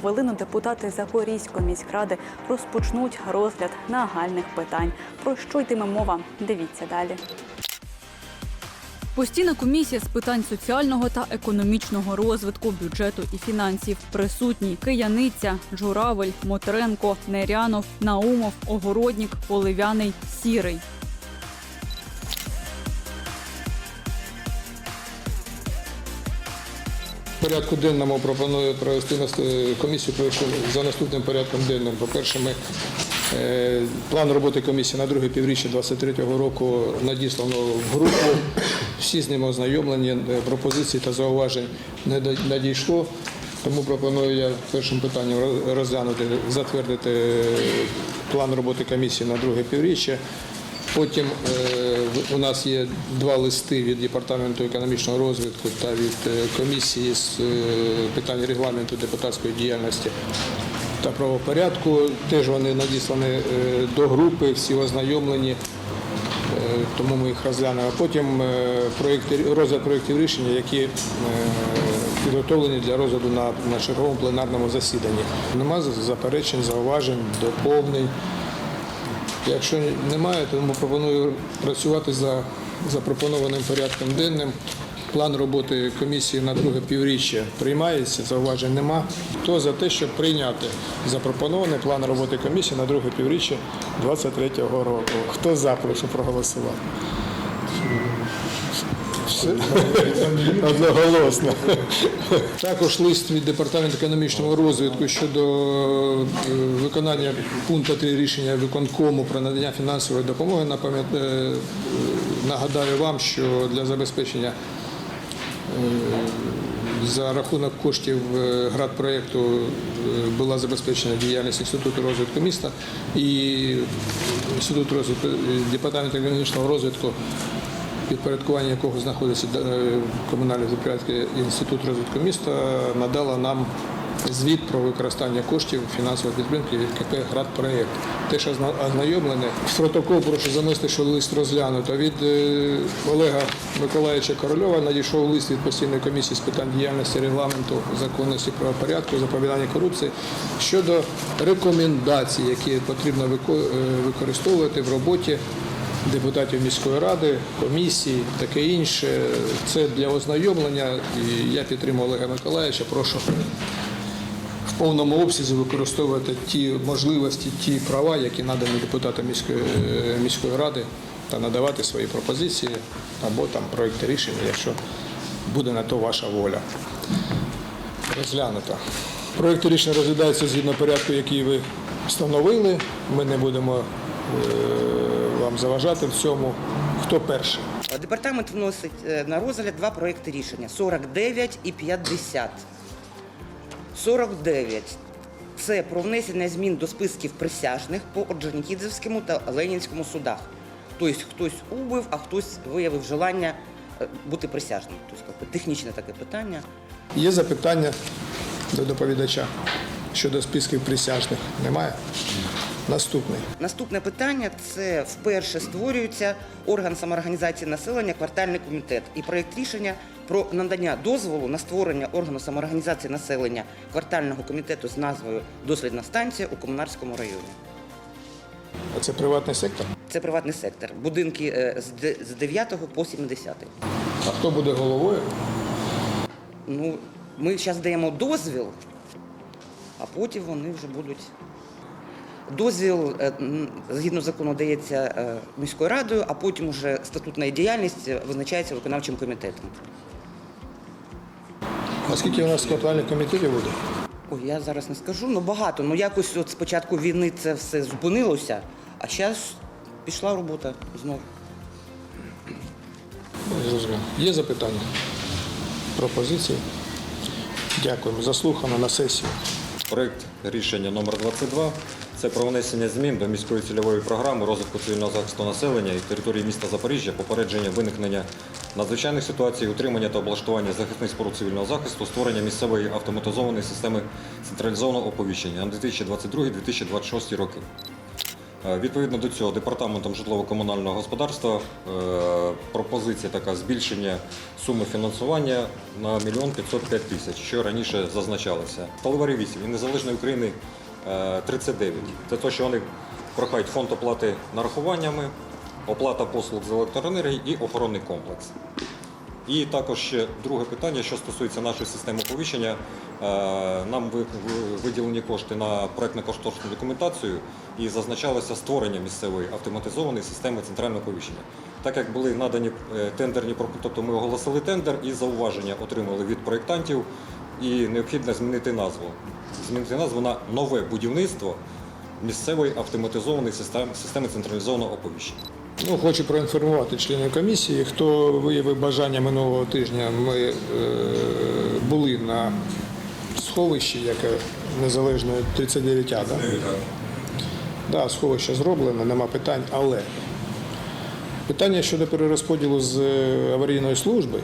хвилину депутати Запорізької міськради розпочнуть розгляд нагальних питань. Про що йтиме мова? Дивіться далі. Постійна комісія з питань соціального та економічного розвитку, бюджету і фінансів присутні Кияниця, Журавель, Мотренко, Нерянов, Наумов, Огороднік, Поливяний, Сірий. Порядку денному пропоную провести е, комісію за наступним порядком денним. По-перше, ми е, план роботи комісії на друге півріччя 2023 року надіслано в групу. Всі з ним ознайомлені, е, пропозицій та зауважень не надійшло. Тому пропоную я першим питанням розглянути, затвердити план роботи комісії на друге півріччя. Потім е, у нас є два листи від департаменту економічного розвитку та від е, комісії з е, питань регламенту депутатської діяльності та правопорядку. Теж вони надіслані до групи, всі ознайомлені. Тому ми їх розглянемо. Потім розгляд проєктів рішення, які підготовлені для розгляду на черговому пленарному засіданні. Нема заперечень, зауважень, доповнень. Якщо немає, то пропоную працювати за запропонованим порядком денним. План роботи комісії на друге півріччя приймається, зауважень нема. Хто за те, щоб прийняти запропонований план роботи комісії на друге півріччя 2023 року? Хто за, прошу проголосувати. Одноголосно. Також лист від департаменту економічного розвитку щодо е, виконання пункту 3 рішення виконкому про надання фінансової допомоги. Е, Нагадаю вам, що для забезпечення за рахунок коштів е, градпроєкту е, була забезпечена діяльність Інституту розвитку міста і Інститут розвитку е, департаменту економічного розвитку, підпорядкування якого знаходиться е, комунальне підприємство Інститут розвитку міста, надала нам звіт про використання коштів фінансової підтримки від КП «Градпроєкт». Озна- ознайомлене. Протокол прошу занести, що лист розглянуто. Від е, Олега Миколаївича Корольова надійшов лист від постійної комісії з питань діяльності, регламенту, законності, правопорядку, запобігання корупції щодо рекомендацій, які потрібно е, використовувати в роботі депутатів міської ради, комісії, таке інше. Це для ознайомлення. І я підтримую Олега Миколаївича. Прошу в повному обсязі використовувати ті можливості, ті права, які надані депутатам міської, е, міської ради, та надавати свої пропозиції або там проекти рішення, якщо буде на то ваша воля. Розглянуто. Проекти рішення розглядаються згідно порядку, який ви встановили. Ми не будемо вам заважати в цьому. Хто перший? Департамент вносить е, на розгляд два проекти рішення 49 і 50. 49 – це про внесення змін до списків присяжних по Орджонікідзевському та Ленінському судах. Тобто хтось убив, а хтось виявив желання е, бути присяжним. Тобто технічне таке питання. Є запитання до доповідача щодо списків присяжних? Немає? Наступний. Наступне питання це вперше створюється орган самоорганізації населення квартальний комітет і проєкт рішення про надання дозволу на створення органу самоорганізації населення квартального комітету з назвою Дослідна станція у Комунарському районі. А це приватний сектор? Це приватний сектор. Будинки е, з 9 по 70. А хто буде головою? Ну, ми зараз даємо дозвіл, а потім вони вже будуть. Дозвіл е, згідно закону дається е, міською радою, а потім вже статутна діяльність визначається виконавчим комітетом. А скільки у нас квартальних комітетів буде? Ой, я зараз не скажу, ну багато. Ну якось от з початку війни це все зупинилося, а зараз пішла робота знову. Є запитання? Пропозиції? Дякуємо. Заслухано на сесії. Проект рішення номер 22 це про внесення змін до міської цільової програми розвитку цивільного захисту населення і території міста Запоріжжя, попередження виникнення надзвичайних ситуацій, утримання та облаштування захисних споруд цивільного захисту, створення місцевої автоматизованої системи централізованого оповіщення на 2022-2026 роки. Е, Відповідно до цього департаментом житлово-комунального господарства е, пропозиція така збільшення суми фінансування на 1 мільйон 505 тисяч, що раніше зазначалося. Паливарі 8 і Незалежної України 39. Це те, що вони прохають фонд оплати нарахуваннями, оплата послуг з електроенергії і охоронний комплекс. І також ще друге питання, що стосується нашої системи оповіщення. Е, Нам ви- ви- виділені кошти на проектно-кошторисну документацію і зазначалося створення місцевої автоматизованої системи центрального оповіщення. Так як були надані е, тендерні тобто ми оголосили тендер і зауваження отримали від проєктантів, і необхідно змінити назву. Змінити назву на нове будівництво місцевої автоматизованої системи, централізованого оповіщення. Ну, хочу проінформувати членів комісії. Хто виявив бажання минулого тижня, ми е, були на сховищі, яке незалежно 39А, да? Да, сховище зроблене, нема питань, але питання щодо перерозподілу з е, аварійної служби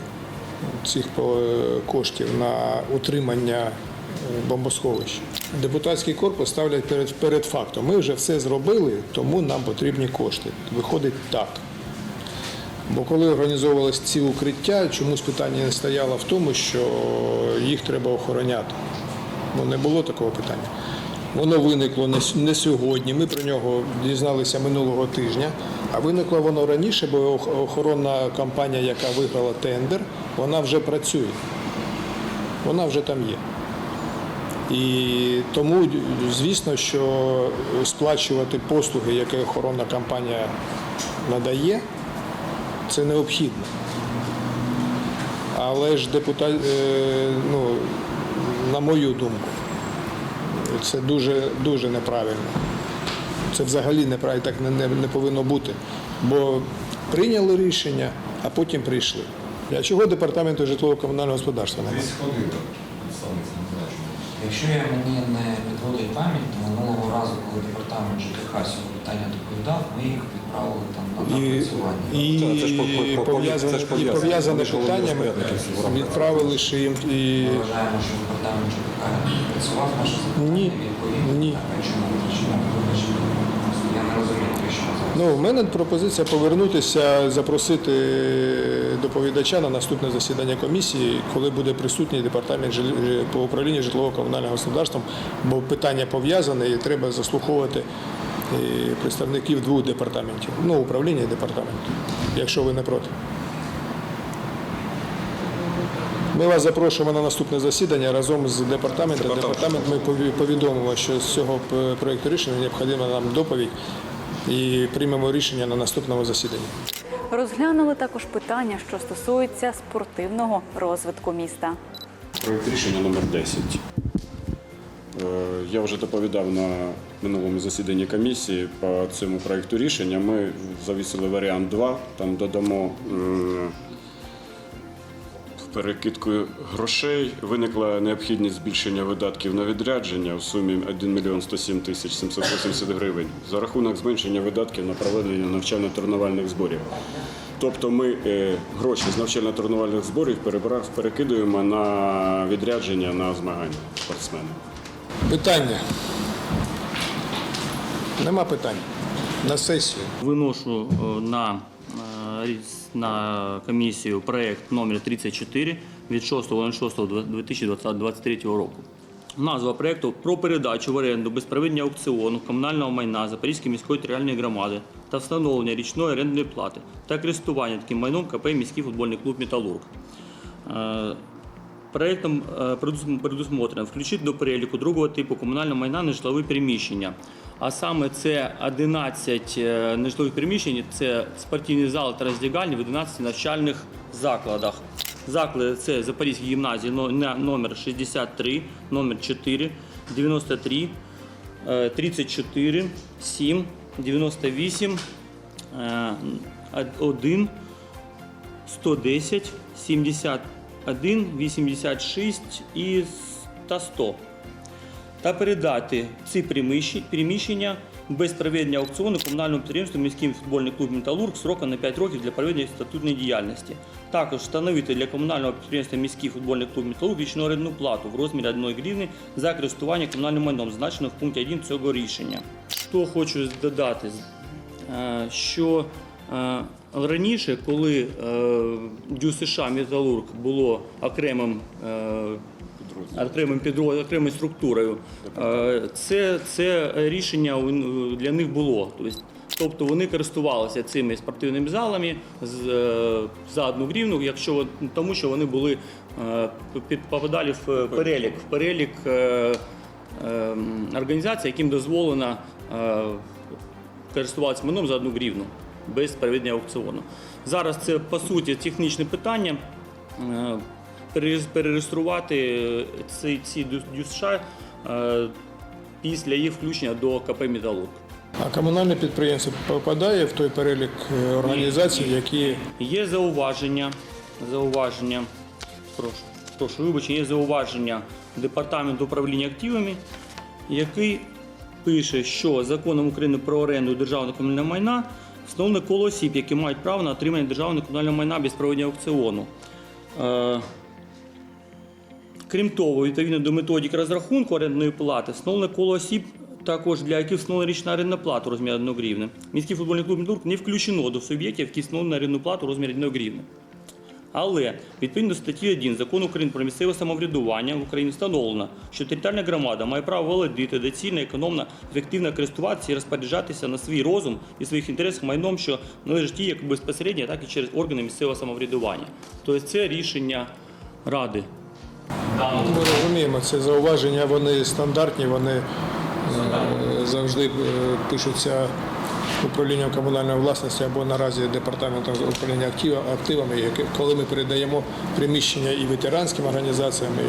цих е, коштів на утримання е, бомбосховищ. Депутатський корпус ставлять перед, перед фактом. Ми вже все зробили, тому нам потрібні кошти. Виходить так. Бо коли організовувалися ці укриття, чомусь питання не стояло в тому, що їх треба охороняти. Бо не було такого питання. Воно виникло не не сьогодні. Ми про нього дізналися минулого тижня. А виникло воно раніше, бо охоронна компанія, яка виграла тендер, вона вже працює. Вона вже там є. І тому, звісно, що сплачувати послуги, які охоронна компанія надає, це необхідно. Але ж депутат, е, ну, на мою думку, це дуже, дуже неправильно. Це взагалі неправильно, так не, не, не повинно бути. Бо прийняли рішення, а потім прийшли. А чого департаменту житлово-комунального господарства немає? Якщо я мені не підводить пам'ять, то минулого разу, коли департамент ЖКХ цього питання доповідав, ми їх відправили там на І, напрацювання. і, і пов'язане. пов'язане Вони ж були питання ми розпорядники в рамках. відправили ще їм і Ми вважаємо, що департамент ЖКХ працював наше запитання, Ні. відповів. Ні. А чому? Чому? Вибачте. Просто Я не розумію, про що ми зараз. Ну, у мене пропозиція повернутися, запросити доповідача на наступне засідання комісії, коли буде присутній департамент по управлінню житлово-комунальним господарством, бо питання пов'язане і треба заслуховувати е, представників двох департаментів. Ну, управління і департамент, якщо ви не проти. Ми вас запрошуємо на наступне засідання разом з департаментом. Департамент ми пові- повідомимо, що з цього п- проекту рішення необхідна нам доповідь і приймемо рішення на наступному засіданні. Розглянули також питання, що стосуються спортивного розвитку міста. Проект рішення номер 10. Е, Я вже доповідав на минулому засіданні комісії по цьому проекту рішення. Ми завісили варіант 2, там додамо в перекидку грошей. Виникла необхідність збільшення видатків на відрядження в сумі 1 мільйон 107 тисяч 780 гривень за рахунок зменшення видатків на проведення навчально-тренувальних зборів. Тобто ми е, гроші з навчально-тренувальних зборів перекидуємо на відрядження на змагання спортсменів. Питання. Нема питань. На сесію. Виношу е, на, на комісію проект номер 34 від 6.06.2023 року. Назва проекту про передачу в оренду без проведення аукціону комунального майна Запорізької міської територіальної громади та встановлення річної орендної плати та користування таким майном КП міський футбольний клуб Металург. Е, Проектом е, предусмотрено включити до переліку другого типу комунального майна нежитлові приміщення. А саме це 11 е, нежитлових приміщень, це спортивні зали та роздягальні в 11 навчальних закладах. Заклади це Запорізькі гімназії на- номер 63, номер 4, 93, е, 34, 7, 98, е, 1, 110, 71, 86 і та 100. Та передати ці приміщення без проведення аукціону комунальному підприємству міський футбольний клуб Металург сроком на 5 років для проведення статутної діяльності. Також встановити для комунального підприємства міський футбольний клуб Металург річну орендну плату в розмірі 1 гривні за користування комунальним майном, зазначено в пункті 1 цього рішення. що хочу додати, Е, що е, раніше, коли е, ДЮСШ США Металург було окремим е, окремим підрозділом, окремою структурою, е, це, це рішення для них було. Тобто, Тобто вони користувалися цими спортивними залами е, за одну гривну, якщо тому, що вони були е, під попадали в перелік, в перелік е, е, організацій, яким дозволено користуватися майном за одну гривну без проведення аукціону. Зараз це по суті технічне питання. Е, перереєс- Перереєструвати ці, ці ДЮСШ е, після їх включення до КП «Металург». А комунальне підприємство попадає в той перелік е, організацій, які Є зауваження, зауваження, прошу, прошу вибачення, є зауваження департаменту управління активами, який пише, що законом України про оренду державного комунального майна встановлено коло осіб, які мають право на отримання державного комунального майна без проведення аукціону. Крім того, відповідно до методики розрахунку орендної плати, встановлене коло осіб, також для яких встановлена річна орендна плата у розмірі 1 гривни. Міський футбольний клуб «Металург» не включено до суб'єктів, які встановлені орендну плату у розмірі 1 гривни. Але відповідно до статті 1 закону України про місцеве самоврядування в Україні встановлено, що територіальна громада має право володіти, доцільно, економно, ефективно користуватися і розпоряджатися на свій розум і своїх інтересах майном, що належить як безпосередньо, так і через органи місцевого самоврядування. Тобто це рішення ради. Ми розуміємо, це зауваження, вони стандартні, вони е, завжди е, пишуться управлінням комунальної власності або наразі департаментом управління актива- активами, коли ми передаємо приміщення і ветеранським організаціям, і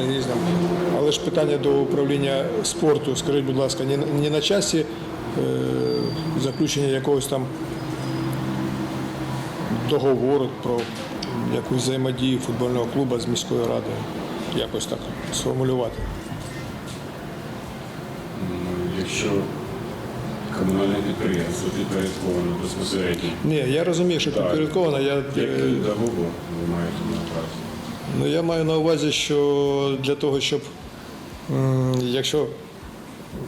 е, різним. Але ж питання до управління спорту, скажіть, будь ласка, не, на часі заключення якогось там договору про якусь взаємодію футбольного клубу з міською радою. Якось так сформулювати. Ну, Якщо комунальне підприємство підпорядковано безпосередньо, Ні, я розумію, що підпорядковано. Я, який е, договор ви маєте на увазі? ну, я маю на увазі, що для того, щоб якщо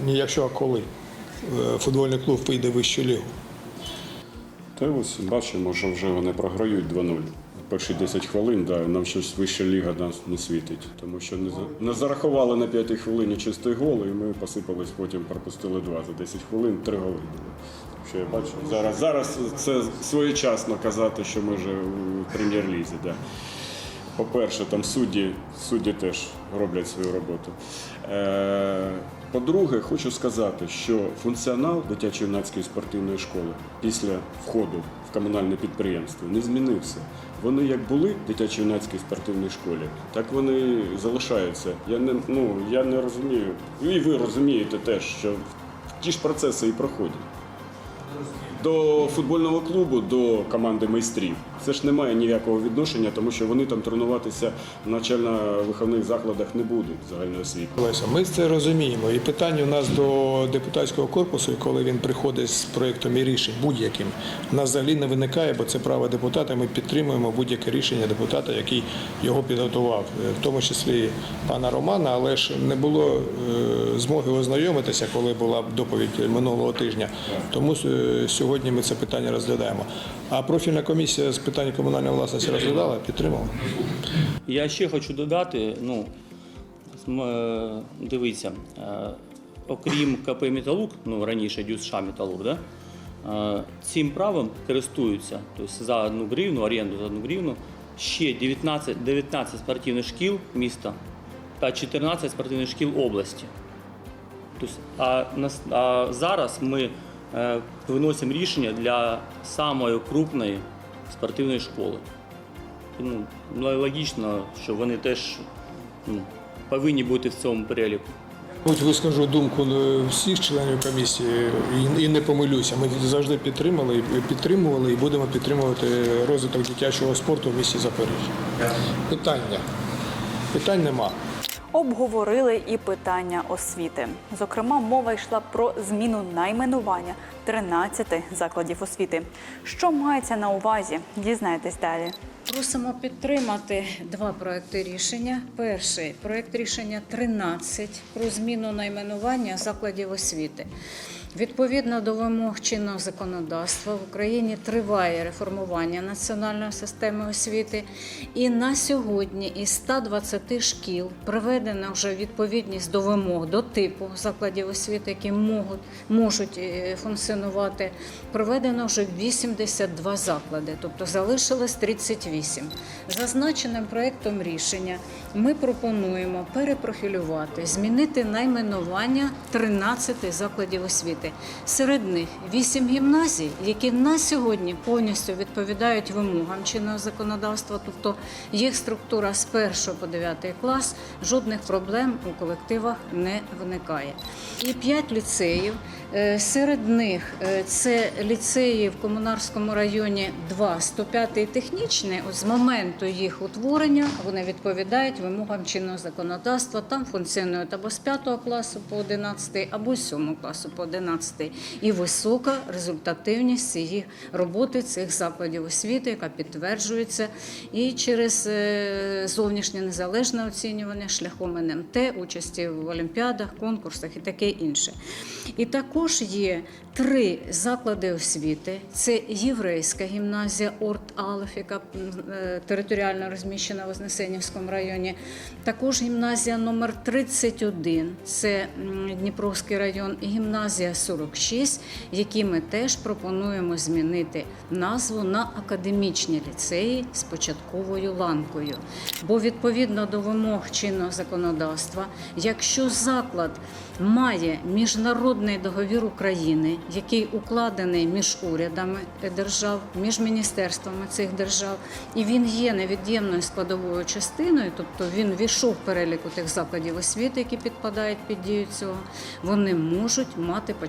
не якщо, а коли е, футбольний клуб вийде в вищу лігу. Та ось бачимо, що вже вони програють 2-0. Перші 10 хвилин, да, нам щось вища ліга нас не світить, тому що не, не зарахували на 5 хвилині чистий гол, і ми посипались, потім пропустили два за 10 хвилин, 3 голи. Що я бачу, зараз, зараз це своєчасно казати, що ми вже у прем'єр-лізі. Да. По-перше, там судді, судді теж роблять свою роботу. Е, по-друге, хочу сказати, що функціонал дитячо-юнацької спортивної школи після входу в комунальне підприємство не змінився. Вони як були в дитячо-юнацькій спортивній школі, так вони залишаються. Я не, ну, я не розумію, і ви розумієте теж, що ті ж процеси і проходять. До футбольного клубу, до команди майстрів. Це ж не має ніякого відношення, тому що вони там тренуватися в навчально-виховних закладах не будуть загальної освіти. Олеся, ми це розуміємо. І питання у нас до депутатського корпусу, коли він приходить з проєктом і рішень будь-яким, у нас взагалі не виникає, бо це право депутата. Ми підтримуємо будь-яке рішення депутата, який його підготував, е, в тому числі пана Романа, але ж не було е, змоги ознайомитися, коли була доповідь минулого тижня. Тому е, сьогодні ми це питання розглядаємо. А профільна комісія з питань комунальної власності розглядала, підтримала. Я ще хочу додати, ну, е, дивіться, е, окрім КП Металург, ну раніше ДЮСШ Металург, да, е, цим правом користуються, тобто за одну гривну, оренду за одну гривну, ще 19, 19 спортивних шкіл міста та 14 спортивних шкіл області. Тобто, а, а зараз ми виносимо рішення для самої крупної спортивної школи. Ну, ну, логічно, що вони теж ну, повинні бути в цьому переліку. Мабуть, вискажу думку е, всіх членів комісії і, і не помилюся. Ми завжди підтримали і підтримували і будемо підтримувати розвиток дитячого спорту в місті Запоріжжя. Питання. Питань нема. Обговорили і питання освіти. Зокрема, мова йшла про зміну найменування 13 закладів освіти. Що мається на увазі? Дізнайтесь далі. Просимо підтримати два проекти рішення. Перший проект рішення 13 про зміну найменування закладів освіти. Відповідно до вимог чинного законодавства в Україні триває реформування національної системи освіти, і на сьогодні із 120 шкіл приведено вже відповідність до вимог до типу закладів освіти, які можуть, можуть е, функціонувати. Проведено вже 82 заклади, тобто залишилось 38. Зазначеним проектом рішення ми пропонуємо перепрофілювати, змінити найменування 13 закладів освіти. Серед них 8 гімназій, які на сьогодні повністю відповідають вимогам чинного законодавства, тобто їх структура з 1 по 9 клас, жодних проблем у колективах не виникає. І 5 ліцеїв. Е, Серед них е, це ліцеї в Комунарському районі 2, 105 і технічний. З моменту їх утворення вони відповідають вимогам чинного законодавства. Там функціонують або з 5 класу по 11, або з 7 класу по 11. І висока результативність цієї роботи цих закладів освіти, яка підтверджується і через е, зовнішнє незалежне оцінювання шляхом НМТ, участі в олімпіадах, конкурсах і таке інше. І також є три заклади освіти: це єврейська гімназія Орт Алеф, яка е, територіально розміщена в Вознесенівському районі. Також гімназія номер 31, це Дніпровський район, і гімназія 46, які ми теж пропонуємо змінити назву на академічні ліцеї з початковою ланкою. Бо відповідно до вимог чинного законодавства, якщо заклад має міжнародний договір України, який укладений між урядами держав, між міністерствами цих держав, і він є невід'ємною складовою частиною, тобто він війшов в переліку тих закладів освіти, які підпадають під дію цього, вони можуть мати початкову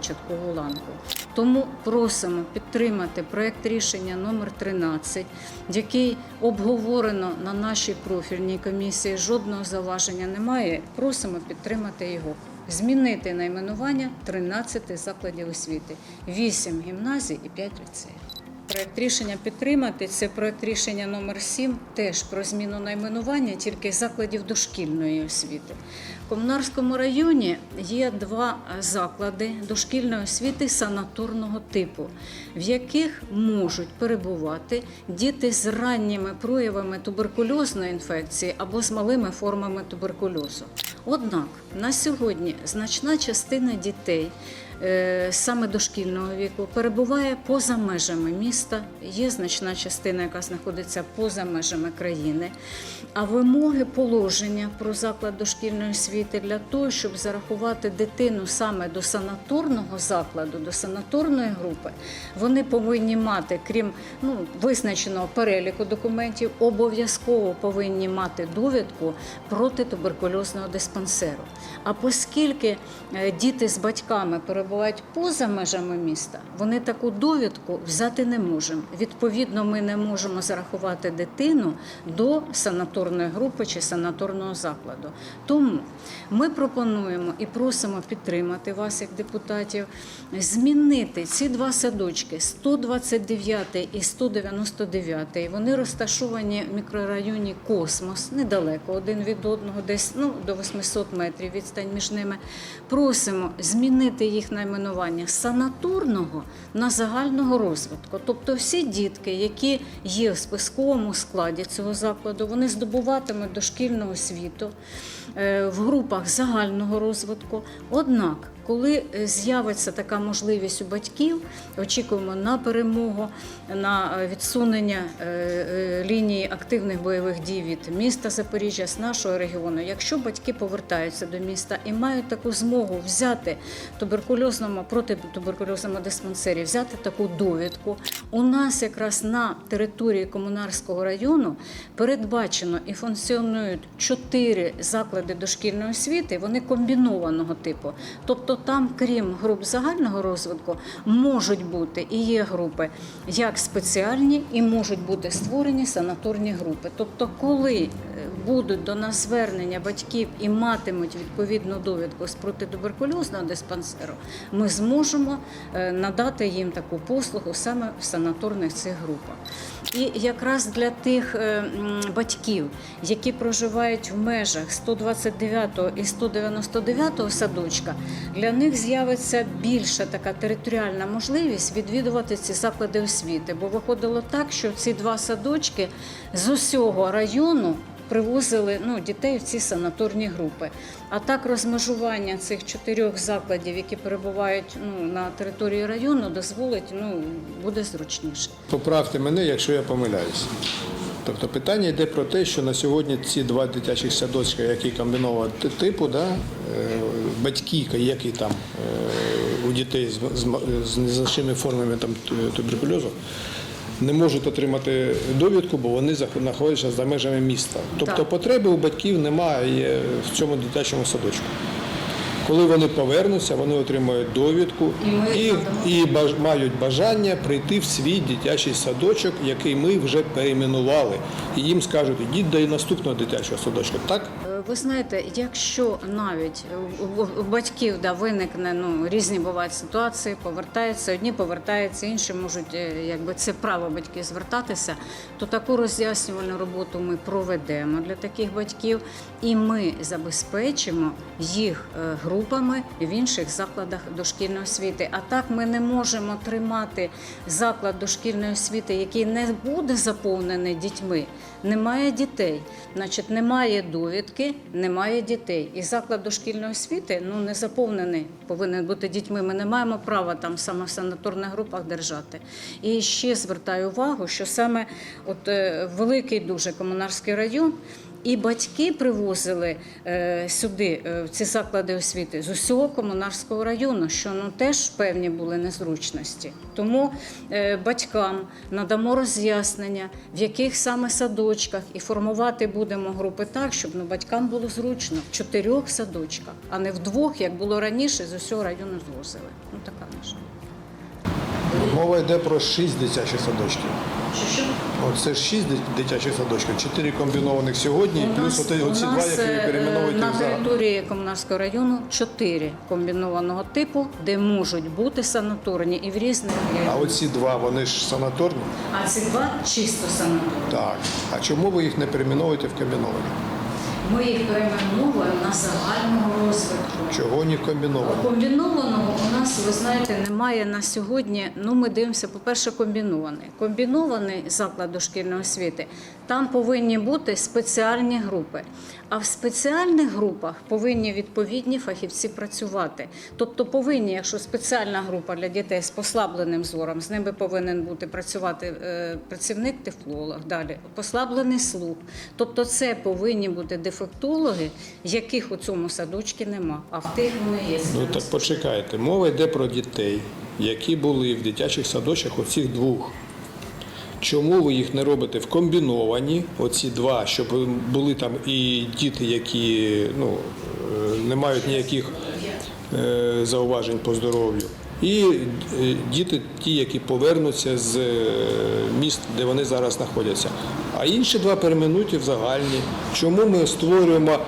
ланку. Тому просимо підтримати проект рішення номер 13, який обговорено на нашій профільній комісії. Жодного заваження немає. Просимо підтримати його. Змінити найменування 13 закладів освіти, 8 гімназій і 5 ліцеїв. Проект рішення підтримати це проект рішення номер 7 теж про зміну найменування тільки закладів дошкільної освіти. В Комунарському районі є два заклади дошкільної освіти санаторного типу, в яких можуть перебувати діти з ранніми проявами туберкульозної інфекції або з малими формами туберкульозу. Однак на сьогодні значна частина дітей е, саме дошкільного віку перебуває поза межами міста. Є значна частина, яка знаходиться поза межами країни. А вимоги положення про заклад дошкільної освіти для того, щоб зарахувати дитину саме до санаторного закладу, до санаторної групи, вони повинні мати, крім ну, визначеного переліку документів, обов'язково повинні мати довідку протитуберкульозного диспансеру. А оскільки е, діти з батьками перебувають поза межами міста, вони таку довідку взяти не можемо. Відповідно, ми не можемо зарахувати дитину до санаторної групи чи санаторного закладу. Тому ми пропонуємо і просимо підтримати вас, як депутатів, змінити ці два садочки 129 і 199. Вони розташовані в мікрорайоні Космос, недалеко один від одного, десь ну, до 800 метрів відстань між ними. Просимо змінити їх найменування санаторного на загального розвитку. Тобто всі дітки, які є в списковому складі цього закладу, вони здобуватимуть дошкільну освіту е, в групах загального розвитку. Однак, коли е, з'явиться така можливість у батьків, очікуємо на перемогу, на е, відсунення е, лінії активних бойових дій від міста Запоріжжя з нашого регіону. Якщо батьки повертаються до міста і мають таку змогу взяти туберкульозному протитуберкульозному диспансері, взяти таку довідку, у нас якраз на території Комунарського району передбачено і функціонують чотири заклади дошкільної освіти. Вони комбінованого типу. Тобто там, крім груп загального розвитку, можуть бути і є групи як спеціальні, і можуть бути створені санаторні групи. Тобто, коли е, будуть до нас звернення батьків і матимуть відповідну довідку з протитуберкульозного диспансеру, ми зможемо е, надати їм таку послугу саме в санаторних цих групах. І якраз для тих е, батьків, які проживають в межах 129 і 199 садочка, для для них з'явиться більша така територіальна можливість відвідувати ці заклади освіти. Бо виходило так, що ці два садочки з усього району. Привозили ну, дітей в ці санаторні групи. А так розмежування цих чотирьох закладів, які перебувають ну, на території району, дозволить ну, буде зручніше. Поправте мене, якщо я помиляюсь. Тобто питання йде про те, що на сьогодні ці два дитячих садочки, які комбінованого типу, да, е, батьки, які там е, у дітей з незначними формами там, туберкульозу, не можуть отримати довідку, бо вони знаходяться за межами міста. Тобто Так. потреби у батьків немає в цьому дитячому садочку. Коли вони повернуться, вони отримають довідку І і, і баж, мають бажання прийти в свій дитячий садочок, який ми вже перейменували. І їм скажуть, ідіть до наступного дитячого садочка. Так? Ви знаєте, якщо навіть у батьків да, виникне ну, різні бувають ситуації, повертаються, одні повертаються, інші можуть, е, якби це право батьків звертатися, то таку роз'яснювальну роботу ми проведемо для таких батьків, і ми забезпечимо їх е, групами в інших закладах дошкільної освіти. А так ми не можемо тримати заклад дошкільної освіти, який не буде заповнений дітьми. Немає дітей, значить, немає довідки, немає дітей. І заклад дошкільної освіти ну не заповнений, повинен бути дітьми. Ми не маємо права там саме в санаторних групах держати. І ще звертаю увагу, що саме от е, великий дуже комунарський район. І батьки привозили е, сюди е, в ці заклади освіти з усього комунарського району, що ну теж певні були незручності. Тому е, батькам надамо роз'яснення, в яких саме садочках, і формувати будемо групи так, щоб ну, батькам було зручно в чотирьох садочках, а не в двох, як було раніше, з усього району звозили. Ну така наша. Мова йде про шість дитячих садочків. От це ж шість дитячих садочків, чотири комбінованих сьогодні, і плюс оті, у оці два, які е, перейменовуєте на території комунарського району чотири комбінованого типу, де можуть бути санаторні і в різних А оці два, вони ж санаторні. а ці два чисто санаторні. Так. А чому ви їх не перейменовуєте в комбіновані? Ми їх перейменовуємо на загального розвитку. Чого не комбінованого? Комбінованого у нас, ви знаєте, немає на сьогодні. Ну, ми дивимося, по-перше, комбінований. Комбінований заклад дошкільної освіти. Там повинні бути спеціальні групи. А в спеціальних групах повинні відповідні фахівці працювати. Тобто повинні, якщо спеціальна група для дітей з послабленим зором, з ними повинен бути працювати е, працівник тифлолог, далі послаблений слух. Тобто це повинні бути дефектологи, яких у цьому садочці нема. А в тих вони є. Ну так почекайте. Мова йде про дітей, які були в дитячих садочках оцих двох. Чому ви їх не робите в комбіновані, оці два, щоб були там і діти, які ну, е, не мають ніяких е, зауважень по здоров'ю, і е, діти, ті, які повернуться з міст, де вони зараз знаходяться. А інші два перейменуйте в загальні. Чому ми створюємо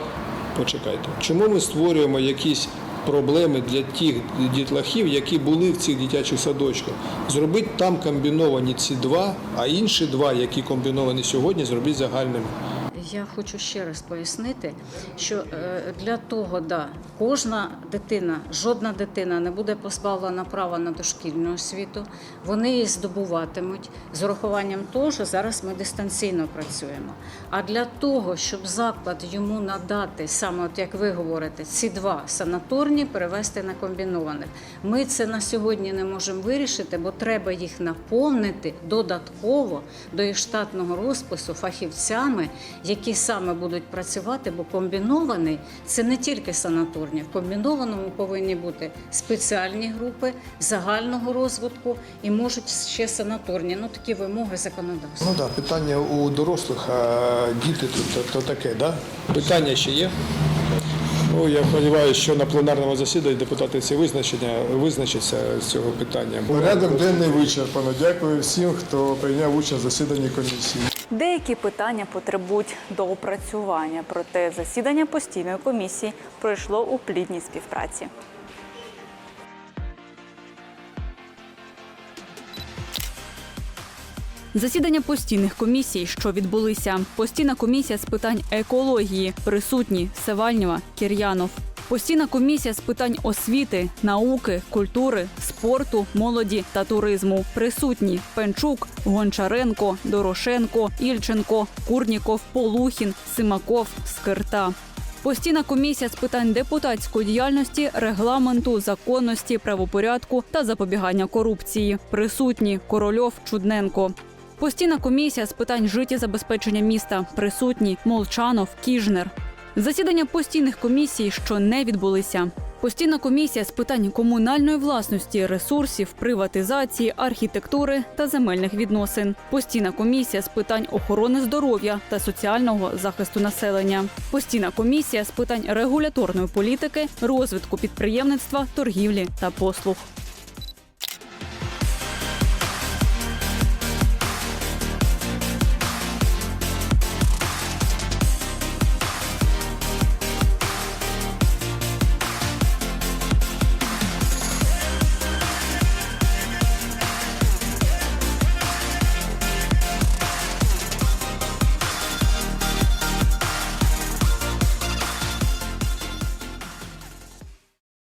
Почекайте, чому ми створюємо якісь проблеми для тих дітлахів, які були в цих дитячих садочках? Зробити там комбіновані ці два, а інші два, які комбіновані сьогодні, зробіть загальними. Я хочу ще раз пояснити, що е, для того, да, кожна дитина, жодна дитина не буде позбавлена права на дошкільну освіту. Вони її здобуватимуть з урахуванням того, що зараз ми дистанційно працюємо. А для того, щоб заклад йому надати, саме от як ви говорите, ці два санаторні перевести на комбінованих. Ми це на сьогодні не можемо вирішити, бо треба їх наповнити додатково до штатного розпису фахівцями, які саме будуть працювати, бо комбінований це не тільки санаторні. В комбінованому повинні бути спеціальні групи загального розвитку і можуть ще санаторні. Ну такі вимоги законодавства. Ну так, питання у дорослих, а діти тут то, то таке, да? Питання ще є? Ну, я сподіваюся, що на пленарному засіданні депутати ці визначення визначаться з цього питання. Порядок денний вичерпано. Дякую всім, хто прийняв участь в засіданні комісії. Деякі питання потребують доопрацювання, проте засідання постійної комісії пройшло у плідній співпраці. Засідання постійних комісій, що відбулися. Постійна комісія з питань екології, присутні Севальнєва, Кір'янов. Постійна комісія з питань освіти, науки, культури, спорту, молоді та туризму. Присутні Пенчук, Гончаренко, Дорошенко, Ільченко, Курніков, Полухін, Симаков, Скирта. Постійна комісія з питань депутатської діяльності, регламенту, законності, правопорядку та запобігання корупції. Присутні Корольов, Чудненко. Постійна комісія з питань життєзабезпечення міста. Присутні Молчанов, Кіжнер. Засідання постійних комісій, що не відбулися. Постійна комісія з питань комунальної власності, ресурсів, приватизації, архітектури та земельних відносин. Постійна комісія з питань охорони здоров'я та соціального захисту населення. Постійна комісія з питань регуляторної політики, розвитку підприємництва, торгівлі та послуг.